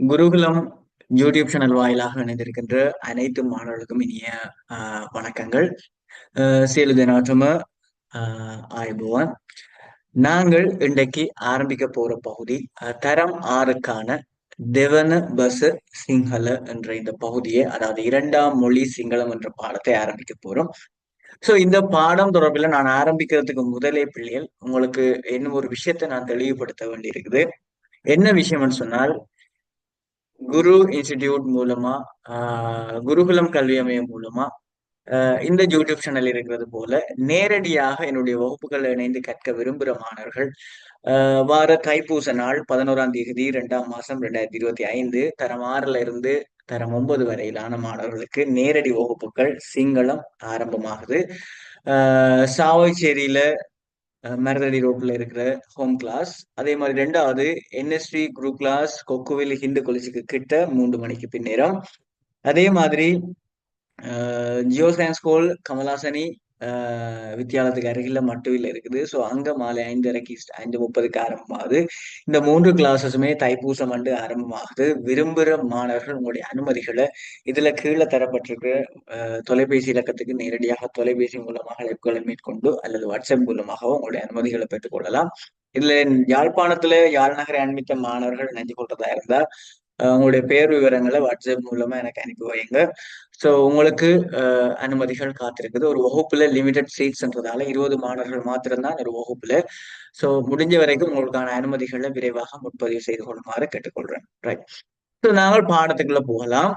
குருகுலம் YouTube channel வாயிலாக இணைந்திருக்கின்ற அனைத்து மாணவர்களுக்கும் இனிய ஆஹ் வணக்கங்கள். சீலுதனாற்றம ஆய்புவான். நாங்கள் இன்றைக்கு ஆரம்பிக்க போற பகுதி தரம் ஆறுக்கான தெவன பஸ் சிங்கள என்ற இந்த பகுதியை அதாவது இரண்டாம் மொழி சிங்களம் என்ற பாடத்தை ஆரம்பிக்க போறோம். சோ இந்த பாடம் தொடர்பில் நான் ஆரம்பிக்கிறதுக்கு முதலே பிள்ளைகள் உங்களுக்கு என்ன ஒரு விஷயத்தை நான் தெளிவுபடுத்த வேண்டியிருக்குது. என்ன விஷயம்னு சொன்னால் குரு இன்ஸ்டிடியூட் மூலமா குருகுலம் கல்வி அமையம் மூலமா இந்த யூடியூப் சேனல் இருக்கிறது போல நேரடியாக என்னுடைய வகுப்புகள் இணைந்து கற்க விரும்புகிற மாணவர்கள் வார தைப்பூச நாள் பதினோராம் தேதி இரண்டாம் மாசம் ரெண்டாயிரத்தி இருபத்தி ஐந்து தரம் ஆறுல இருந்து தரம் ஒன்பது வரையிலான மாணவர்களுக்கு நேரடி வகுப்புகள் சிங்களம் ஆரம்பமாகுது. சாவச்சேரியில மரதடி ரோட்ல இருக்கிற ஹோம் கிளாஸ் அதே மாதிரி ரெண்டாவது NST group class Kokuvil Hindu கொலிஜுக்கு கிட்ட மூன்று மணிக்கு பின்னேரம் அதே மாதிரி ஜியோ சயின்ஸ் ஸ்கூல் கமலாசனி வித்தியாலயத்துக்கு அருகில மட்டுவில் இருக்குது. ஸோ அங்க மாலை ஐந்தரைக்கு ஐந்து முப்பதுக்கு ஆரம்பமாகுது. இந்த மூன்று கிளாஸஸுமே தைப்பூசம் வந்து ஆரம்பமாகுது. விரும்புகிற மாணவர்கள் உங்களுடைய அனுமதிகளை இதுல கீழே தரப்பட்டிருக்கிற தொலைபேசி இலக்கத்துக்கு நேரடியாக தொலைபேசி மூலமாக அழைப்புகளை மேற்கொண்டு அல்லது வாட்ஸ்அப் மூலமாகவோ உங்களுடைய அனுமதிகளை பெற்றுக்கொள்ளலாம் இதுல யாழ்ப்பாணத்துல யாழ்நகரை அண்மித்த மாணவர்கள் நினைஞ்சு கொள்றதா இருந்தா உங்களுடைய பேர் விவரங்களை வாட்ஸ்அப் மூலமா எனக்கு அனுப்பி வைங்க ஸோ உங்களுக்கு அனுமதிகள் காத்திருக்குது. ஒரு வகுப்புல லிமிடெட் சீட்ஸ்ன்றதால இருபது மாணவர்கள் மாத்திரம்தான் ஒரு வகுப்புல. ஸோ முடிஞ்ச வரைக்கும் உங்களுக்கான அனுமதிகளை விரைவாக முன்பதிவு செய்து கொள்ளுமாறு கேட்டுக்கொள்றேன். ரைட் ஸோ நாங்கள் பாடத்துக்குள்ள போகலாம்.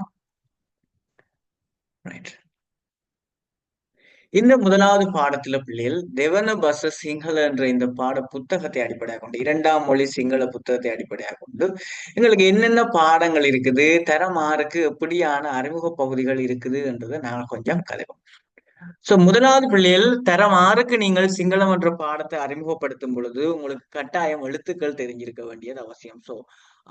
ரைட் இந்த முதலாவது பாடத்துல பிள்ளைகள் தெவன பச சிங்கள என்ற இந்த பாட புத்தகத்தை அடிப்படையாக கொண்டு இரண்டாம் மொழி சிங்கள புத்தகத்தை அடிப்படையாக கொண்டு எங்களுக்கு என்னென்ன பாடங்கள் இருக்குது தரம் ஆறுக்கு எப்படியான அறிமுக பகுதிகள் இருக்குது என்றதை நாங்கள் கொஞ்சம் கலைவோம் சோ முதலாவது பிள்ளைகள் தரம் ஆறுக்கு நீங்கள் சிங்களம் என்ற பாடத்தை அறிமுகப்படுத்தும் பொழுது உங்களுக்கு கட்டாயம் எழுத்துக்கள் தெரிஞ்சிருக்க வேண்டியது அவசியம். சோ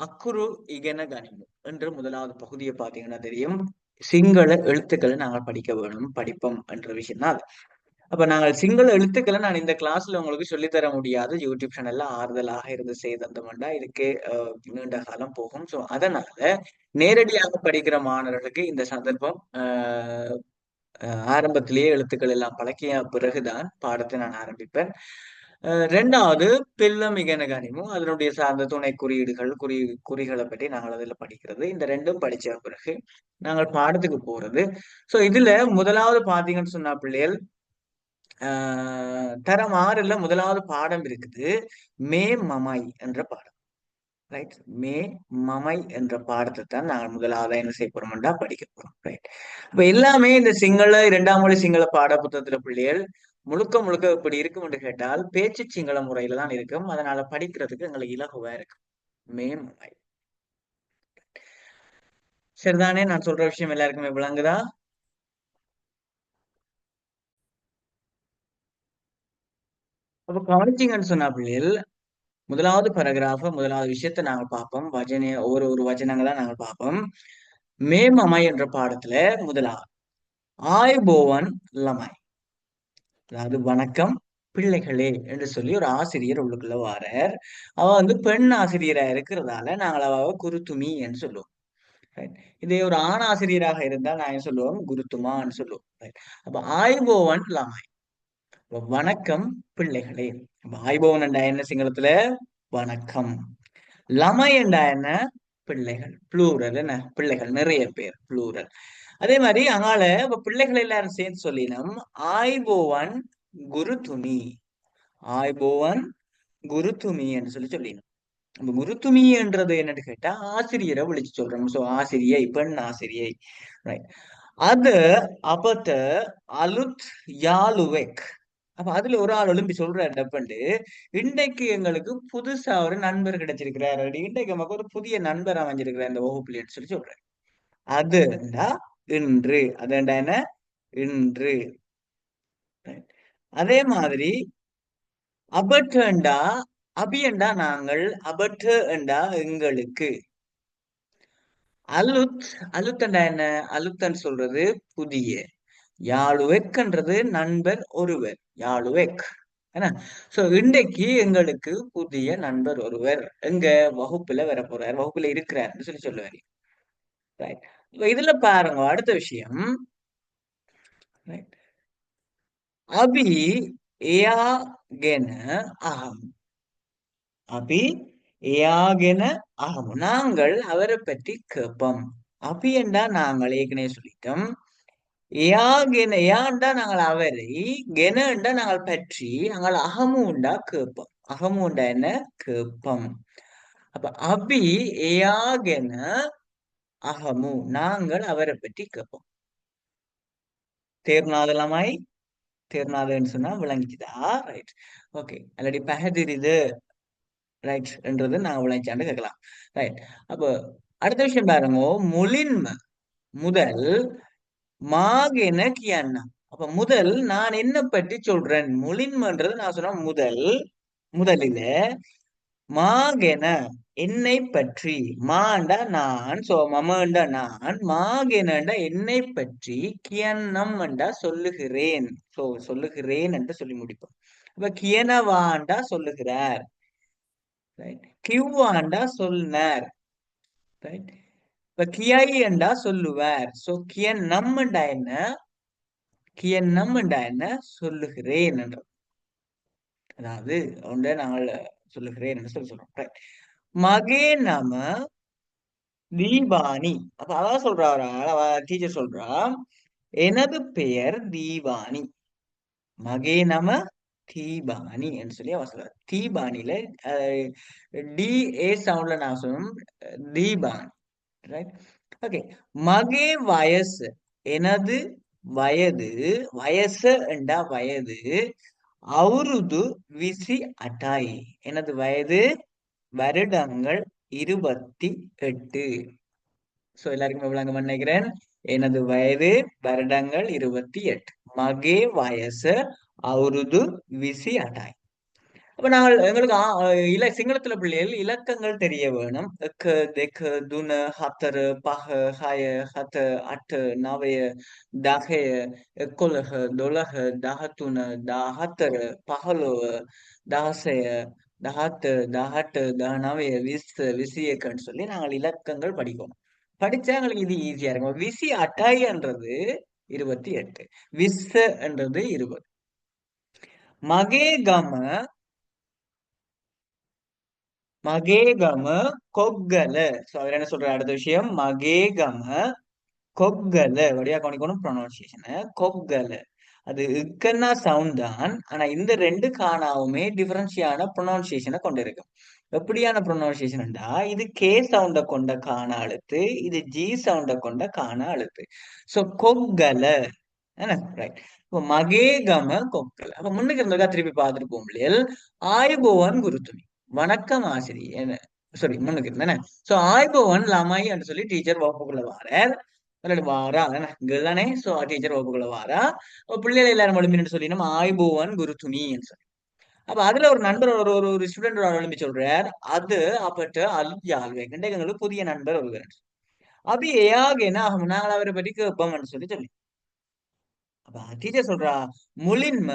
அக்குரு இகன கனிமு என்று முதலாவது பகுதியை பார்த்தீங்கன்னா தெரியும். சிங்கள எழுத்துக்களை நாங்கள் படிக்க வேணும் படிப்போம் என்ற விஷயம் தான் அப்ப நாங்கள் சிங்கள எழுத்துக்களை நான் இந்த கிளாஸ்ல உங்களுக்கு சொல்லித்தர முடியாது. யூடியூப் சேனல்ல ஆறுதலாக இருந்து செய்தந்தோம்னா இதுக்கு நீண்ட காலம் போகும். ஸோ அதனால நேரடியாக படிக்கிற மாணவர்களுக்கு இந்த சந்தர்ப்பம் ஆரம்பத்திலேயே எழுத்துக்கள் எல்லாம் பழக்கிய பிறகுதான் பாடத்தை நான் ஆரம்பிப்பேன். ரெண்டாவது பில்லம் இகனகனிமும் அதனுடைய சார்ந்த துணை குறியீடுகள் குறி குறிகளை பற்றி நாங்கள் அதில் படிக்கிறது. இந்த ரெண்டும் படிச்ச பிறகு நாங்கள் பாடத்துக்கு போறது. ஸோ இதுல முதலாவது பார்த்தீங்கன்னு சொன்னா பிள்ளைகள் தரம் ஆறுல முதலாவது பாடம் இருக்குது மே மமாய் என்ற பாடம். ரைட் மே மமை என்ற பாடத்தை தான் நாங்கள் முதலாவது என்ன செய்ய போறோம்டா படிக்க போறோம். ரைட் இப்ப எல்லாமே இந்த சிங்கள இரண்டாம் மொழி சிங்கள பாட புத்தகத்துல பிள்ளைகள் முழுக்க முழுக்க இப்படி இருக்கும் என்று கேட்டால் பேச்சு சிங்கள முறையில தான் இருக்கும். அதனால படிக்கிறதுக்கு எங்களுக்கு இலகுவா இருக்கும். மேன்மை சரிதானே? நான் சொல்ற விஷயம் எல்லாருக்குமே விளங்குதா? அப்ப கவனிச்சிங்கன்னு சொன்ன பிள்ளைகள் முதலாவது பரகிராஃப முதலாவது விஷயத்த நாங்கள் பார்ப்போம். வஜனை ஒரு ஒரு வச்சனங்களா நாங்கள் பார்ப்போம். மேமமை என்ற பாடத்துல முதலாவது ஆய்போவன் லமாய் அதாவது வணக்கம் பிள்ளைகளே என்று சொல்லி ஒரு ஆசிரியர் உள்ளுக்குள்ள வாரார். அவ வந்து பெண் ஆசிரியரா இருக்கிறதால நாங்கள் அவ குருத்துமி என்று சொல்லுவோம். இதே ஒரு ஆண் ஆசிரியராக இருந்தால் நான் சொல்லுவோம்? குருத்துமான்னு சொல்லுவோம். அப்ப ஆய்போவன் லாமாய் வணக்கம் பிள்ளைகளே. ஆய்போவன் என்றா என்ன சிங்களத்துல? வணக்கம். லமை என்றா என்ன? பிள்ளைகள். ப்ளூரல் என்ன? பிள்ளைகள் நிறைய பேர் ப்ளூரல் அதே மாதிரி அதனால இப்ப பிள்ளைகள் எல்லாரும் சேர்த்து சொல்லினோம் ஆய்போவன் குரு துமி ஆய்போவன் குரு துமி என்று சொல்லி சொல்லினோம். நம்ம குருத்துமி என்றது என்னன்னு கேட்டா ஆசிரியரை விழிச்சு சொல்றோம். சோ ஆசிரியை பெண் ஆசிரியை. ரைட் அது அப்பத்த அலுத் யாலுவெக். அப்ப அதுல ஒரு ஆள் எழும்பி சொல்றாரு டப்பண்டு இன்றைக்கு எங்களுக்கு புதுசா ஒரு நண்பர் கிடைச்சிருக்கிறாரு. இன்றைக்கு நமக்கு ஒரு புதிய நண்பர் அமைஞ்சிருக்கிறார் இந்த வகுப்புலன்னு சொல்லி சொல்றாரு. அதுண்டா இன்று. அதுண்டா என்ன? இன்று. அதே மாதிரி அபட்டண்டா அபியண்டா நாங்கள் அபட்டு என்றா எங்களுக்கு. அலுத் அலுத்தண்டா என்ன? அலுத்தன் சொல்றது புதிய. யாழுவெக்ன்றது நண்பர் ஒருவர். யாழுவெக். என்ன? சோ இன்றைக்கு எங்களுக்கு புதிய நண்பர் ஒருவர். எங்க வகுப்புல வர போறார் வகுப்புல இருக்கிறார். சொல்லி சொல்லுவாரு. ரைட் இதுல பாருங்க அடுத்த விஷயம். அபி எயாகென அகம். அபி எயாகென அகம். நாங்கள் அவரை பற்றி கேட்போம். அபி என்றா நாங்கள் ஏற்கனவே சொல்லிட்டோம். ஏகென ஏண்டா நாங்கள் அவரை கெனண்டா நாங்கள் பற்றி நாங்கள் அகமுண்டா கேட்போம். அகமுண்டா என்ன? கேட்போம். அப்ப அபி ஏகென அகமு நாங்கள் அவரை பற்றி கேட்போம். தேர்நாதலமாய் தேர்நாதன்னு சொன்னா விளங்கிச்சுதா ரைட் ஓகே அல்லடி பகதிரிது. ரைட் என்றது நாங்க விளங்கிச்சாண்டு கேட்கலாம். ரைட் அப்போ அடுத்த விஷயம் பாருங்க. முலின்ம முதல் மாகென கியண்ணா அப்ப முதல் நான் என்ன பற்றி சொல்றேன். முலின்மன்றது நான் சொன்ன முதல் முதலில மாகென என்னை பற்றி. மாண்டா நான் சோ மமண்டா நான் மாகெனண்டா என்னை பற்றி கியன்னம் என்றா சொல்லுகிறேன். சோ சொல்லுகிறேன் என்று சொல்லி முடிப்போம். அப்ப கியனவாண்டா சொல்லுகிறார். ரைட் கியூவாண்டா சொல்லினார். ரைட் இப்ப கியாயி என்றா சொல்லுவார். சோ கியன் நம்மண்டா என்ன? கியன் நம்மண்டா என்ன? சொல்லுகிறேன் என்ற அதாவது ஒன்றை நாங்கள் சொல்லுகிறேன் என்று சொல்லி சொல்றோம். மகே நம தீபானி. அப்ப அதான் சொல்றா டீச்சர் சொல்றா எனது பெயர் தீபானி. மகே நம தீபானி என்று சொல்லி அவ சொல்ற. தீபானில டி ஏ சவுண்ட்ல நான் சொல்லணும். தீபானி. ரைட் ஓகே மகே வயசு. எனது வயது வயசு என்றா வயது அவருது விசி அட்டாய். எனது வயது வருடங்கள் இருபத்தி எட்டு. சோ எல்லாருக்குமே விளங்க நினைக்கிறேன் எனது வயது வருடங்கள் இருபத்தி எட்டு. மகே வயசு அவருது விசி அட்டாய். அப்ப நாங்கள் எங்களுக்கு இல சிங்களத்துல பிள்ளைகள் இலக்கங்கள் தெரிய வேணும். எக்க தெக்க துன ஹத்தரு பஹ ஹய ஹத்த அட்டு நவைய தகைய எக்கொலக தொலக தகத்துன தாஹத்தரு பஹலோவ தாசய தஹத்து தஹட்டு தனவைய விஸ் விசியக்கன்னு சொல்லி நாங்கள் இலக்கங்கள் படிக்கணும் படிச்சா எங்களுக்கு இது ஈஸியா இருக்கும். விசி அட்டாய்ன்றது இருபத்தி எட்டு. விஸ் என்றது இருபது. மகேகம மகேகம கொக்கல. சோ அவர் என்ன சொல்ற அடுத்த விஷயம் மகேகம கொக்கல. வடியா கவனிக்கணும் ப்ரொனவுன்சியேஷன் கொக்கல. அது இக்கன்னா சவுண்ட் தான். ஆனா இந்த ரெண்டு காணாவுமே டிஃபரன்ஷியான ப்ரொனவுன்சியேஷனை கொண்டிருக்கும் எப்படியான ப்ரொனவுன்சியேஷன்டா இது கே சவுண்ட கொண்ட காண அழுத்து இது ஜி சவுண்ட கொண்ட காண அழுத்து. சோ கொக்கல. ரைட் இப்போ மகேகம கொக்கல. அப்ப முன்னுக்கு இருந்ததா திருப்பி பார்த்துட்டு போகும் இல்லையா? ஆயுபோவன் குருத்துமி வணக்கம் ஆசிரியர். சாரி முன்னுக்கு இருந்தேன். சோ ஆய்பவன் லமாய் என்று சொல்லி டீச்சர் வகுப்புக்குள்ள வாரார். விளையாடு வாரா. கேர்ள் சோ டீச்சர் வகுப்புக்குள்ள வாரா. பிள்ளைகள் எல்லாரும் எழுப்பின்னு சொல்லி நம்ம ஆய்பவன் குரு துணின்னு சொல்லி. அப்ப அதுல ஒரு நண்பர் ஒரு ஒரு ஒரு ஸ்டூடெண்ட் ஒரு சொல்றார். அது அப்பட்டு அல்யாழ்வை யாழ்வே புதிய நண்பர் ஒருவர் அப்படி ஏயாக என்ன ஆகும்? நாங்கள் அவரை பற்றி கேட்போம்னு சொல்லி சொல்லி. அப்ப டீச்சர் சொல்றா முலின்ம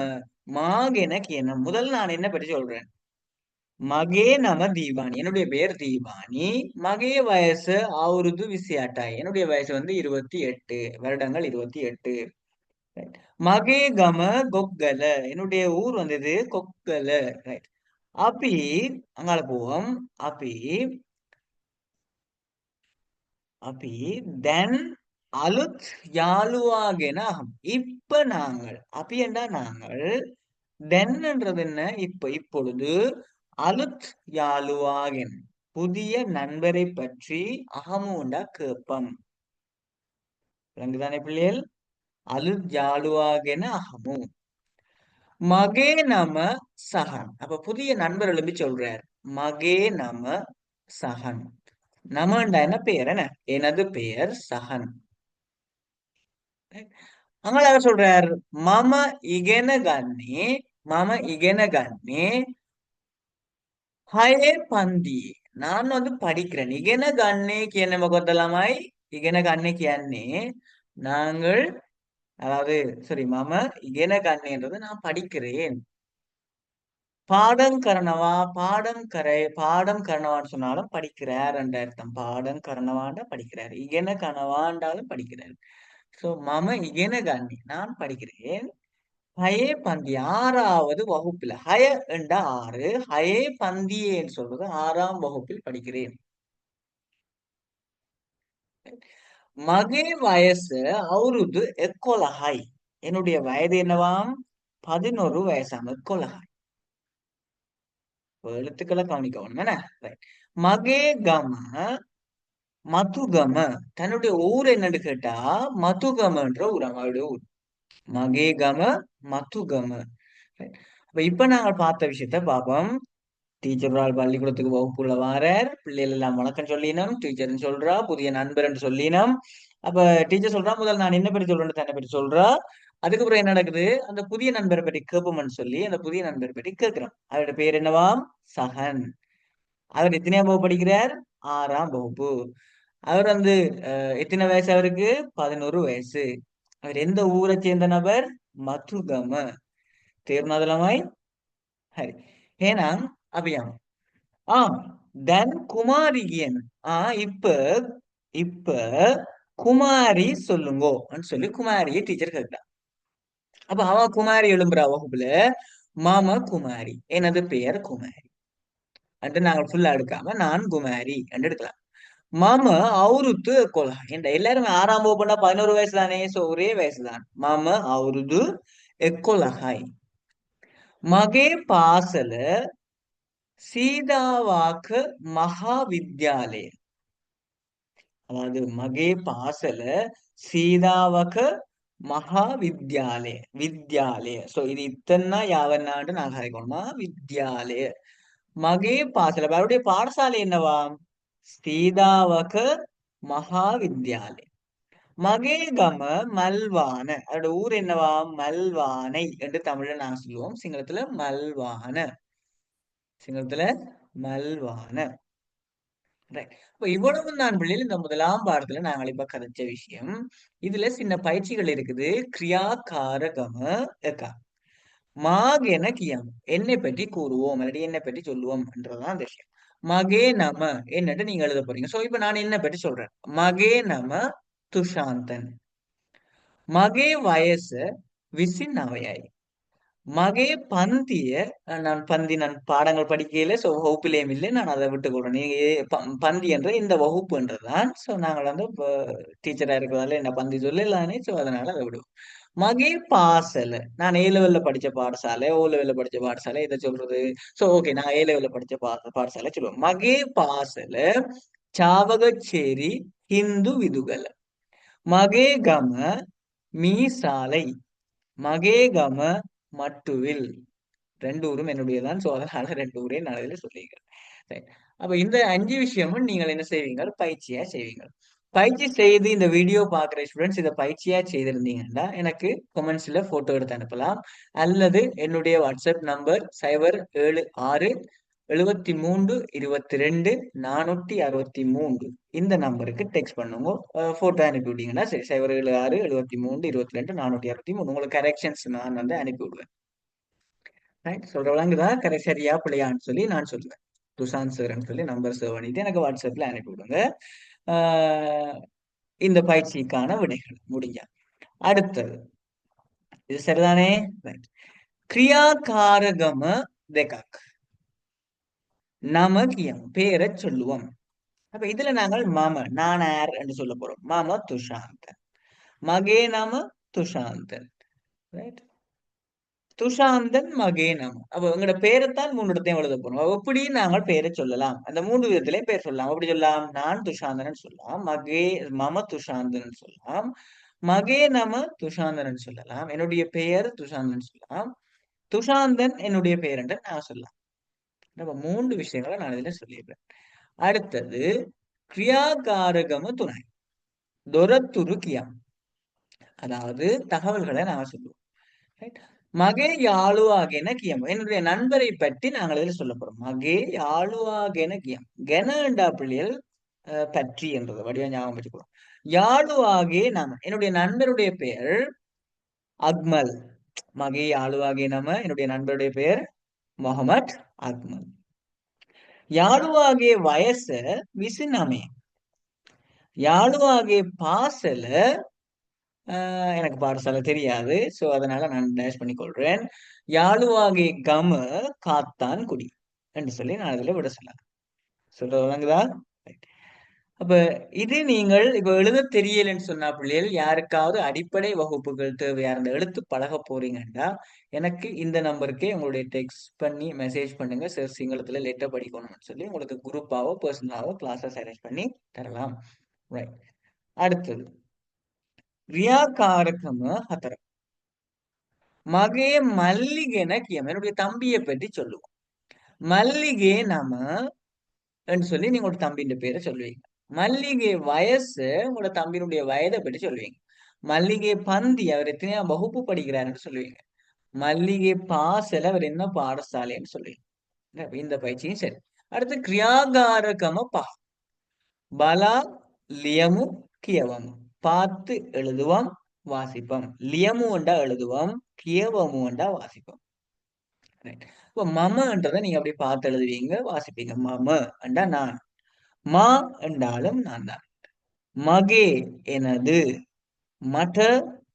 மாகென என்ன முதல் நான் என்ன பற்றி சொல்றேன். மகே நம தீபானி என்னுடைய பேர் தீபானி மகே வயசு அவருது விசியாட்டாய். என்னுடைய வயசு வந்து இருபத்தி எட்டு வருடங்கள் இருபத்தி எட்டு. மகே கம கொக்கல. என்னுடைய ஊர் வந்தது கொக்கல. ரைட் அப்பி அங்கால போவோம். அப்பி அப்பி தென் அலுத் யாழுவாகென இப்ப நாங்கள் அப்பி என்றா நாங்கள் தென்ன்றது என்ன? இப்ப இப்பொழுது அலுத் யாழுவாகன் புதிய நண்பரை பற்றி அகமுண்டா கேப்பம் விளங்குதானே பிள்ளைகள்? அலுத் யாழுவாகென அகமு மகே நம சகன் அப்ப புதிய நண்பர் எழுப்பி சொல்றார். மகே நம சகன் நமண்டா என்ன பெயர்? என்ன? எனது பெயர் சகன் அங்களாக சொல்றார். மம இகன கண்ணே மம இகன கண்ணே ஹயே பந்தி நான் வந்து படிக்கிறேன் இகென கண்ணே கியன முகத்தலமாய் இகென கண்ணே கியன்னே நாங்கள் அதாவது சரி மம இகென கண்ணேன்றது நான் படிக்கிறேன் பாடம் கரணவா பாடம் கரை பாடம் கரணவான்னு சொன்னாலும் படிக்கிறார் என்ற அர்த்தம் பாடம் கரணவாண்டா படிக்கிறார் இகன கனவாண்டாலும் படிக்கிறார் சோ மம இகன கண்ணி நான் படிக்கிறேன் ஹயே பந்தி ஆறாவது வகுப்பில். ஹய என்ற ஆறு. ஹயே பந்தியேன்னு சொல்றது ஆறாம் வகுப்பில் படிக்கிறேன். மகே வயசு அவருது எக்கொலஹாய் என்னுடைய வயது என்னவாம் பதினோரு வயசாம் எக்கொலஹாய் எழுத்துக்களை கவனிக்கணும் என்ன? மகே கம மதுகம. தன்னுடைய ஊர் என்னன்னு கேட்டா மதுகமன்ற ஊர் அவருடைய ஊர். மகே கம மதுகம அப்ப இப்ப நாங்கள் பார்த்த விஷயத்த பாப்போம் டீச்சர் ஒரு பள்ளிக்கூடத்துக்கு வகுப்புள்ள வாரார். பிள்ளைகள் எல்லாம் வணக்கம் சொல்லினோம். டீச்சர்னு சொல்றா. புதிய நண்பர்னு சொல்லினோம். அப்ப டீச்சர் சொல்றா முதல் நான் என்ன பற்றி சொல்றேன்னு தன்னை பற்றி சொல்றா. அதுக்கப்புறம் என்ன நடக்குது? அந்த புதிய நண்பரை பற்றி கேட்போம்னு சொல்லி அந்த புதிய நண்பரை பற்றி கேட்கிறோம். அவருடைய பேர் என்னவாம் சஹன். அவர் எத்தனையாம் வகுப்பு படிக்கிறார்? ஆறாம் வகுப்பு. அவர் வந்து எத்தனை வயசு அவருக்கு? பதினோரு வயசு. அவர் எந்த ஊரை சேர்ந்த நபர்? மதுகம. தேர்நாதலமாய் ஹரி. ஏன்னா அபியாம் ஆம். தென் குமாரியன் ஆஹ் இப்ப இப்ப குமாரி சொல்லுங்கோ. சொல்லி குமாரியை டீச்சர் கேட்டா. அப்ப அவ குமாரி எழும்புறா வகுப்புல. மாமா குமாரி. எனது பெயர் குமாரி. அந்த நாங்கள் ஃபுல்லா எடுக்காம நான் குமாரி என்று எடுக்கலாம். மாமா அவருத்து கொலா என்ற எல்லாருமே ஆறாம் வகுப்புனா பதினோரு வயசு தானே சோ ஒரே வயசுதான் மாமா அவருது எக்கொலஹாய் மகே பாசல சீதாவாக்க மகாவித்யாலய அதாவது மகே பாசல சீதாவக மகாவித்யாலய வித்யாலய சோ இது இத்தனை யாவன்னாண்டு நாங்க கரைக்கணுமா வித்யாலய மகே பாசல அவருடைய பாடசாலை என்னவா சீதாவக மகாவித்யாலய மகே கம மல்வான அதோட ஊர் என்னவா? மல்வானை என்று தமிழ்ல நான் சொல்லுவோம். சிங்களத்துல மல்வான. சிங்களத்துல மல்வான. இப்ப இவ்வளவு நான் பிள்ளைகள் இந்த முதலாம் பாடத்துல நாங்கள் இப்ப கதைச்ச விஷயம் இதுல சின்ன பயிற்சிகள் இருக்குது. கிரியா காரகம எக்கா மாகென கியம். என்னை பற்றி கூறுவோம். அல்லது என்னை பற்றி சொல்லுவோம் என்றதான் அந்த விஷயம். மகே நம என்னட்டு நீங்க எழுத போறீங்க. சோ இப்ப நான் என்ன பற்றி சொல்றேன். மகே நம துஷாந்தன். மகே வயசு விசின்னவையாய். மகே பந்திய நான் பந்தி நான் பாடங்கள் படிக்கையில சோ வகுப்பிலேயும் இல்லை நான் அதை விட்டுக்கொள்றேன் நீங்க பந்தி என்ற இந்த வகுப்புன்றதுதான் சோ நாங்கள் வந்து டீச்சரா இருக்கிறதால என்ன பந்தி சொல்லலானே சோ அதனால அதை விடுவோம். மகே பாசல நான் ஏ லெவல்ல படிச்ச பாடசாலை ஓ லெவல்ல படிச்ச பாடசாலை இதை சொல்றது. சோ ஓகே நான் ஏ லெவல்ல படிச்ச பா பாடசாலை சொல்லுவோம். மகே பாசல சாவகச்சேரி ஹிந்து விதுகல. மகே கம மீசாலை. மகே கம மட்டுவில். ரெண்டு ஊரும் என்னுடையதான். சோ அதனால ரெண்டு ஊரே நான் சொல்லிக்கிறேன் அப்ப இந்த அஞ்சு விஷயமும் நீங்கள் என்ன செய்வீங்க பயிற்சியா செய்வீங்க பயிற்சி செய்து இந்த வீடியோ பாக்குற ஸ்டூடெண்ட்ஸ் இதை பயிற்சியா செய்திருந்தீங்கன்னா எனக்கு கொமெண்ட்ஸ்ல போட்டோ எடுத்து அனுப்பலாம். அல்லது என்னுடைய வாட்ஸ்அப் நம்பர் சைபர் ஏழு ஆறு எழுபத்தி மூன்று இருபத்தி ரெண்டு நானூத்தி அறுபத்தி மூன்று. இந்த நம்பருக்கு டெக்ஸ்ட் பண்ணுங்க. போட்டோ அனுப்பி விட்டீங்கன்னா சரி சைபர் ஏழு ஆறு எழுபத்தி மூன்று இருபத்தி ரெண்டு நானூத்தி அறுபத்தி மூணு உங்களுக்கு கரெக்ஷன்ஸ் நான் வந்து அனுப்பி விடுவேன். ரைட் சொல்றவங்க கரெக்ட் சரியா பிள்ளையான்னு சொல்லி நான் சொல்லுவேன். துஷாந்த் சார்ன்னு சொல்லி நம்பர் சேவ் பண்ணிட்டு எனக்கு வாட்ஸ்அப்ல அனுப்பி விடுங்க. இந்த பயிற்சிக்கான விடைகள் முடிஞ்சா. அடுத்தது. இது சரிதானே? ரைட் கிரியாகாரகம தெகாக் நமகியம் பேரை சொல்லுவோம். அப்ப இதுல நாங்கள் மாம நானார் என்று சொல்ல போறோம். மாம துஷாந்தன் மகே நாம துஷாந்தன் ரைட் துஷாந்தன் மகே அப்போ எங்களோட உங்களோட பேரைத்தான் மூணு இடத்தையும் எழுத போறோம். எப்படி நாங்கள் பேரை சொல்லலாம். அந்த மூன்று விதத்திலையும் பேர் சொல்லலாம். அப்படி சொல்லலாம். நான் துஷாந்தன் சொல்லலாம். மகே மம துஷாந்தன் சொல்லலாம். மகே நம துஷாந்தன் சொல்லலாம். என்னுடைய பெயர் துஷாந்தன் சொல்லலாம். துஷாந்தன் என்னுடைய பெயர் என்று நான் சொல்லலாம். நம்ம மூன்று விஷயங்களை நான் இதுல சொல்லிடுறேன். அடுத்தது கிரியாகாரகம துணை. தொரத்துரு கியம் அதாவது தகவல்களை நாங்கள் சொல்லுவோம். மகே யாழுவாகென கியம். என்னுடைய நண்பரை பற்றி நாங்கள் இதில் சொல்ல போறோம். மகே யாழுவாகென கியம். கெனண்டா பிள்ளைகள் பற்றி என்றது. வடிவம் ஞாபகம் வச்சுக்கிறோம் யாழுவாகே நாம. என்னுடைய நண்பருடைய பெயர் அக்மல். மகே யாழுவாகே நாம. என்னுடைய நண்பருடைய பெயர் முகமத் அக்மல். யாழுவாகே வயச விசுநாமே. யாழுவாகே பாசல எனக்கு பாடசாலை தெரியாது. ஸோ அதனால நான் டேஷ் பண்ணி கொள்றேன். யாழுவாகி கம காத்தான் குடி என்று சொல்லி நான் அதில் விட சொல்லலாம் சொல்றது விளங்குதா? அப்ப இது நீங்கள் இப்ப எழுத தெரியலன்னு சொன்னா பிள்ளைகள் யாருக்காவது அடிப்படை வகுப்புகள் தேவையா இருந்த எழுத்து பழக போறீங்கன்னா எனக்கு இந்த நம்பருக்கே உங்களுடைய டெக்ஸ்ட் பண்ணி மெசேஜ் பண்ணுங்க. சார் சிங்களத்துல லெட்டர் படிக்கணும்னு சொல்லி உங்களுக்கு குரூப்பாவோ பர்சனலாவோ கிளாஸஸ் அரேஞ்ச் பண்ணி தரலாம். ரைட் அடுத்தது. ක්‍රියාකාරකම හතරක්. மகே මල්ලි ගැන என்னுடைய தம்பியை பற்றி சொல்லுவோம். மல்லிகே நம சொல்லி நீங்க உங்க தம்பியின் பேரை சொல்லுவீங்க. மல்லிகை வயசு உங்களோட தம்பியினுடைய வயதை பற்றி சொல்லுவீங்க. மல்லிகை பந்தி அவர் எத்தனையா வகுப்பு படிக்கிறாருன்னு சொல்லுவீங்க. மல்லிகை பாசல அவர் என்ன பாடசாலைன்னு சொல்லுவீங்க. இந்த பயிற்சியும் சரி. அடுத்து கிரியாகாரகம பா பலா லியமு கியவமு. பார்த்து எழுதுவோம் வாசிப்போம். லியமு உண்டா எழுதுவோம் கியவமு உண்டா வாசிப்போம் இப்போ மமன்றதை நீங்க அப்படி பார்த்து எழுதுவீங்க வாசிப்பீங்க. மம என்றா நான். மா என்றாலும் நான் தான். மகே எனது மட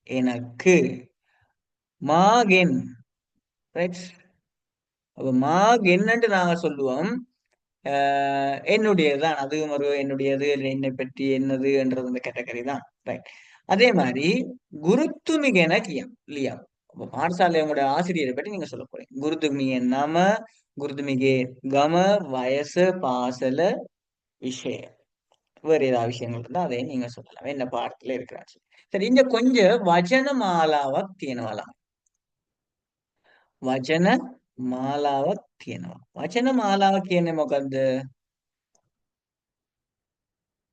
எனக்கு. மாகென். அப்ப மாகென் நாங்க சொல்லுவோம். என்னுடையதுதான். அதுவும் ஒரு என்னுடையது என்னை பற்றி என்னது என்றது அந்த கேட்டகரி தான். ரைட் அதே மாதிரி குருத்துமிகன கியம் இல்லையா பாடசாலை உங்களோட ஆசிரியரை பற்றி நீங்க சொல்ல போறீங்க. குருதுமிகே நம குருதுமிகே கம வயசு பாசல விஷயம் வேறு ஏதாவது விஷயங்கள் இருந்தால் அதையும் நீங்க சொல்லலாம். என்ன பாடத்துல இருக்கிறாச்சு சரி இங்க கொஞ்சம் வஜன மாலாவ தீனவலாம் வஜன மாலாவ தீனவா வஜன மாலாவ கேன மொக்கந்து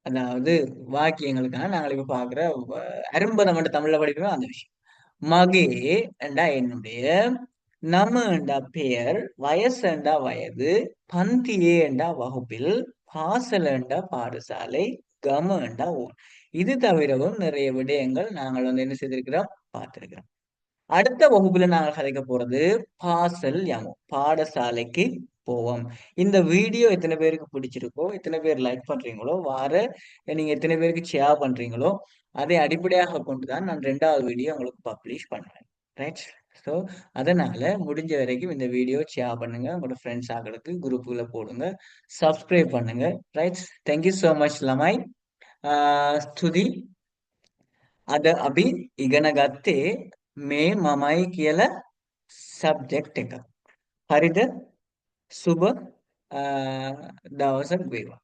அதாவது வாக்கியங்களுக்கான நாங்கள் இப்ப பாக்குற அரும்பதம் மட்டும் தமிழ்ல படிப்போம் அந்த விஷயம். மகே என்றா என்னுடைய நம என்றா பெயர் வயசு என்றா வயது பந்தியே என்றா வகுப்பில் பாசல் என்றா பாடசாலை கம என்றா ஊர். இது தவிரவும் நிறைய விடயங்கள் நாங்கள் வந்து என்ன செய்திருக்கிறோம்? பார்த்திருக்கிறோம். அடுத்த வகுப்புல நாங்கள் கதைக்க போறது பாசல் யாமோ பாடசாலைக்கு போவோம் இந்த வீடியோ எத்தனை பேருக்கு பிடிச்சிருக்கோ எத்தனை பேர் லைக் பண்றீங்களோ வார நீங்க எத்தனை பேருக்கு ஷேர் பண்றீங்களோ அதை அடிப்படையாக கொண்டுதான் நான் ரெண்டாவது வீடியோ உங்களுக்கு பப்ளிஷ் பண்றேன் ரைட் ஸோ அதனால முடிஞ்ச வரைக்கும் இந்த வீடியோ ஷேர் பண்ணுங்க உங்களோட ஃப்ரெண்ட்ஸ் ஆகளுக்கு குரூப்புல போடுங்க சப்ஸ்கிரைப் பண்ணுங்க ரைட் தேங்க்யூ ஸோ மச் லமாய் ஸ்துதி අද අපි ඉගෙන ගත්තේ මේ මමයි කියල සබ්ජෙක්් එක හරිද xu bước uh, đầu rất biểu